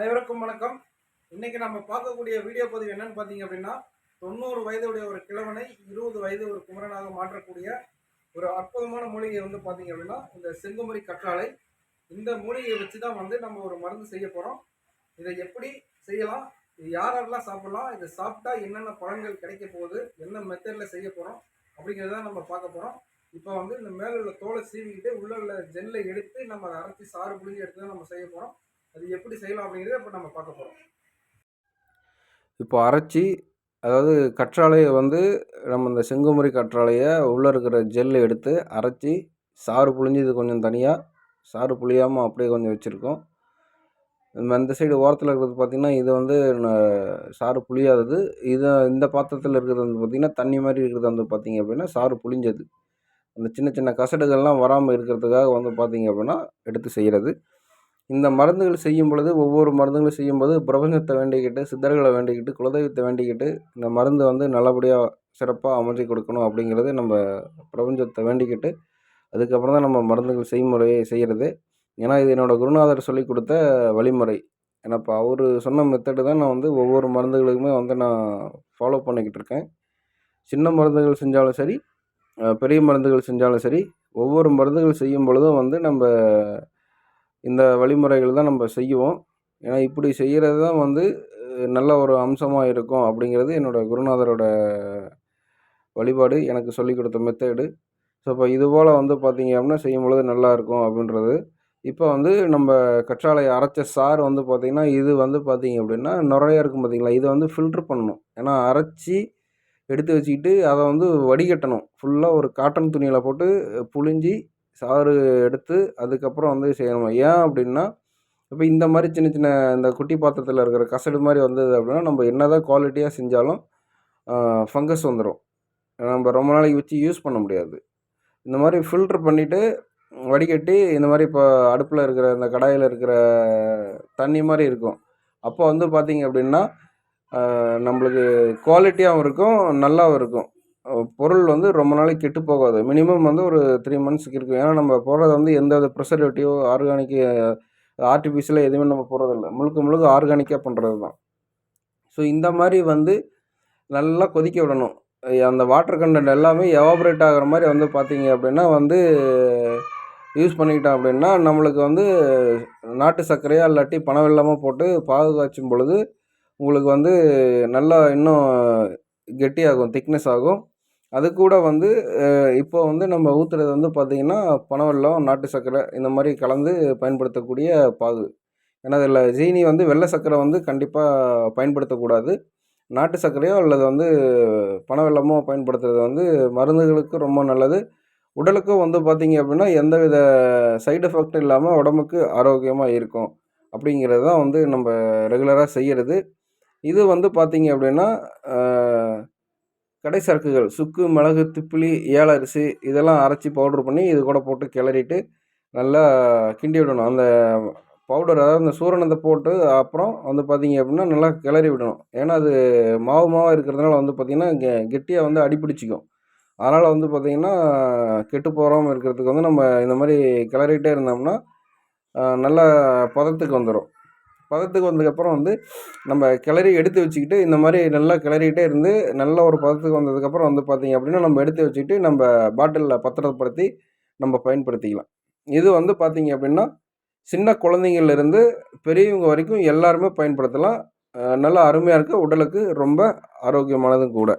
அனைவருக்கும் வணக்கம். இன்னைக்கு நம்ம பார்க்கக்கூடிய வீடியோ பதிவு என்னன்னு பார்த்தீங்க அப்படின்னா தொண்ணூறு வயதுடைய ஒரு கிழவனை இருபது வயது ஒரு குமரனாக மாற்றக்கூடிய ஒரு அற்புதமான மூலிகை வந்து பார்த்தீங்க அப்படின்னா இந்த செங்குமரி கற்றாழை. இந்த மூலிகையை வச்சு தான் வந்து நம்ம ஒரு மருந்து செய்ய போகிறோம் இதை எப்படி செய்யலாம்? இது யார் யாரெல்லாம் சாப்பிடலாம்? இதை சாப்பிட்டா என்னென்ன பலன்கள் கிடைக்க போகுது? என்ன மெத்தடில் செய்ய போகிறோம் அப்படிங்கிறத நம்ம பார்க்க போகிறோம் இப்போ வந்து இந்த மேலே உள்ள தோலை சீவிக்கிட்டு உள்ள உள்ள ஜெல்லை எடுத்து நம்ம அதை அரைச்சி சாறு புளிஞ்சு எடுத்து தான் நம்ம செய்ய போகிறோம் அது எப்படி செய்யலாம் அப்படிங்கிறத இப்போ நம்ம பார்க்க போகிறோம் இப்போ அரைச்சி அதாவது கற்றாழையை வந்து நம்ம இந்த செங்குமரி கற்றாழையை உள்ளே இருக்கிற ஜெல் எடுத்து அரைச்சி சாறு புழிஞ்சு இது கொஞ்சம் தனியாக சாறு புளியாமல் அப்படியே கொஞ்சம் வச்சுருக்கோம். இந்த அந்த சைடு ஓரத்தில் இருக்கிறது பார்த்திங்கன்னா இது வந்து சாறு புளியாதது இது இந்த பாத்திரத்தில் இருக்கிறது வந்து பார்த்திங்கன்னா தண்ணி மாதிரி இருக்கிறது வந்து பார்த்திங்க அப்படின்னா சாறு புளிஞ்சது அந்த சின்ன சின்ன கசடுகள்லாம் வராமல் இருக்கிறதுக்காக வந்து பார்த்திங்க அப்படின்னா எடுத்து செய்கிறது இந்த மருந்துகள் செய்யும் பொழுது ஒவ்வொரு மருந்துகளும் செய்யும்போது பிரபஞ்சத்தை வேண்டிக்கிட்டு சித்தர்களை வேண்டிக்கிட்டு குலதெய்வத்தை வேண்டிக்கிட்டு இந்த மருந்து வந்து நல்லபடியாக சிறப்பாக அமைச்சு கொடுக்கணும் அப்படிங்கிறது நம்ம பிரபஞ்சத்தை வேண்டிக்கிட்டு அதுக்கப்புறம் தான் நம்ம மருந்துகள் செய்முறையை செய்கிறது ஏன்னா இது என்னோடய குருநாதர் சொல்லி கொடுத்த வழிமுறை. ஏன்னா இப்போ அவர் சொன்ன மெத்தடு தான் நான் வந்து ஒவ்வொரு மருந்துகளுக்குமே வந்து நான் ஃபாலோ பண்ணிக்கிட்டு இருக்கேன். சின்ன மருந்துகள் செஞ்சாலும் சரி பெரிய மருந்துகள் செஞ்சாலும் சரி ஒவ்வொரு மருந்துகள் செய்யும் பொழுதும் வந்து நம்ம இந்த வழிமுறைகள் தான் நம்ம செய்வோம். ஏன்னா இப்படி செய்கிறது தான் வந்து நல்ல ஒரு அம்சமாக இருக்கும் அப்படிங்கிறது என்னோடய குருநாதரோட வழிபாடு. எனக்கு சொல்லிக் கொடுத்த மெத்தேடு ஸோ இப்போ இதுபோல் வந்து பார்த்தீங்க அப்படின்னா செய்யும் பொழுது நல்லாயிருக்கும் அப்படின்றது. இப்போ வந்து நம்ம கற்றாழை அரைச்ச சாறு வந்து பார்த்திங்கன்னா இது வந்து பார்த்தீங்க அப்படின்னா நிறையா இருக்கும் பார்த்தீங்களா இதை வந்து ஃபில்ட்ரு பண்ணணும். ஏன்னா அரைச்சி எடுத்து வச்சுக்கிட்டு அதை வந்து வடிகட்டணும். ஃபுல்லாக ஒரு காட்டன் துணியில் போட்டு புழிஞ்சி சாறு எடுத்து அதுக்கப்புறம் வந்து செய்யணும்? ஏன் அப்படின்னா இப்போ இந்த மாதிரி சின்ன சின்ன இந்த குட்டி பாத்திரத்தில் இருக்கிற கசடு மாதிரி வந்தது அப்படின்னா நம்ம என்ன தான் குவாலிட்டியாக செஞ்சாலும் ஃபங்கஸ் வந்துடும் நம்ம ரொம்ப நாளைக்கு வச்சு யூஸ் பண்ண முடியாது. இந்த மாதிரி ஃபில்ட்ரு பண்ணிவிட்டு வடிகட்டி இந்த மாதிரி இப்போ அடுப்பில் இருக்கிற இந்த கடாயில் இருக்கிற தண்ணி மாதிரி இருக்கும். அப்போ வந்து பார்த்திங்க அப்படின்னா நம்மளுக்கு குவாலிட்டியாகவும் இருக்கும் நல்லாவும் இருக்கும். பொருள் வந்து ரொம்ப நாளைக்கு கெட்டு போகாது. மினிமம் வந்து ஒரு த்ரீ மந்த்ஸ்க்கு இருக்கும். ஏன்னா நம்ம போடுறது வந்து எந்த வித ப்ரிசர்வேட்டிவோ ஆர்கானிக் ஆர்டிஃபிஷியலாக எதுவுமே நம்ம போடுறதில்ல. முழுக்க முழுக்க ஆர்கானிக்காக பண்ணுறது தான் ஸோ இந்த மாதிரி வந்து நல்லா கொதிக்க விடணும். அந்த வாட்டர் கண்டென்ட் எல்லாமே எவாபரேட் ஆகிற மாதிரி வந்து பார்த்தீங்க அப்படின்னா வந்து யூஸ் பண்ணிக்கிட்டோம் அப்படின்னா நம்மளுக்கு வந்து நாட்டு சர்க்கரையா இல்லாட்டி பணம் வெள்ளமாக போட்டு பாதுகாச்சும் பொழுது உங்களுக்கு வந்து நல்லா இன்னும் கெட்டியாகும் திக்னஸ் ஆகும். அது கூட வந்து இப்போ வந்து நம்ம ஊற்றுறது வந்து பார்த்திங்கன்னா பனவெல்லம் நாட்டு சர்க்கரை இந்த மாதிரி கலந்து பயன்படுத்தக்கூடிய பாகு. ஏன்னா அதில் ஜீனி வந்து வெள்ளை சர்க்கரை வந்து கண்டிப்பாக பயன்படுத்தக்கூடாது. நாட்டு சர்க்கரையோ அல்லது வந்து பனவெல்லமோ பயன்படுத்துறது வந்து மருந்துகளுக்கு ரொம்ப நல்லது. உடலுக்கும் வந்து பார்த்திங்க அப்படின்னா எந்தவித சைடு எஃபெக்டும் இல்லாமல் உடம்புக்கு ஆரோக்கியமாக இருக்கும். அப்படிங்கிறது தான் வந்து நம்ம ரெகுலராக செய்கிறது இது வந்து பார்த்திங்க அப்படின்னா கடை சரக்குகள் சுக்கு மிளகு திப்பிலி ஏலரிசி இதெல்லாம் அரைச்சி பவுட்ரு பண்ணி இது கூட போட்டு கிளறிட்டு நல்லா கிண்டி விடணும். அந்த பவுடர் அதாவது அந்த சூரணத்தை போட்டு அப்புறம் வந்து பார்த்திங்க அப்படின்னா நல்லா கிளறி விடணும். ஏன்னா அது மாவு மாவாக இருக்கிறதுனால வந்து பார்த்திங்கன்னா கெ கெட்டியாக வந்து அடிப்பிடிச்சிக்கும் அதனால் வந்து பார்த்திங்கன்னா கெட்டு போகாமல் இருக்கிறதுக்கு வந்து நம்ம இந்த மாதிரி கிளறிட்டே இருந்தோம்னா நல்லா பதத்துக்கு வந்துடும் பதத்துக்கு வந்ததுக்கப்புறம் வந்து நம்ம கிளறி எடுத்து வச்சுக்கிட்டு இந்த மாதிரி நல்லா கிளறிட்டே இருந்து நல்ல ஒரு பதத்துக்கு வந்ததுக்கப்புறம் வந்து பார்த்திங்க அப்படின்னா நம்ம எடுத்து வச்சுக்கிட்டு நம்ம பாட்டிலில் பத்திரப்படுத்தி நம்ம பயன்படுத்திக்கலாம். இது வந்து பார்த்திங்க அப்படின்னா சின்ன குழந்தைங்கள்லேருந்து பெரியவங்க வரைக்கும் எல்லாருமே பயன்படுத்தலாம். நல்லா அருமையாக இருக்குது உடலுக்கு ரொம்ப ஆரோக்கியமானதும் கூட.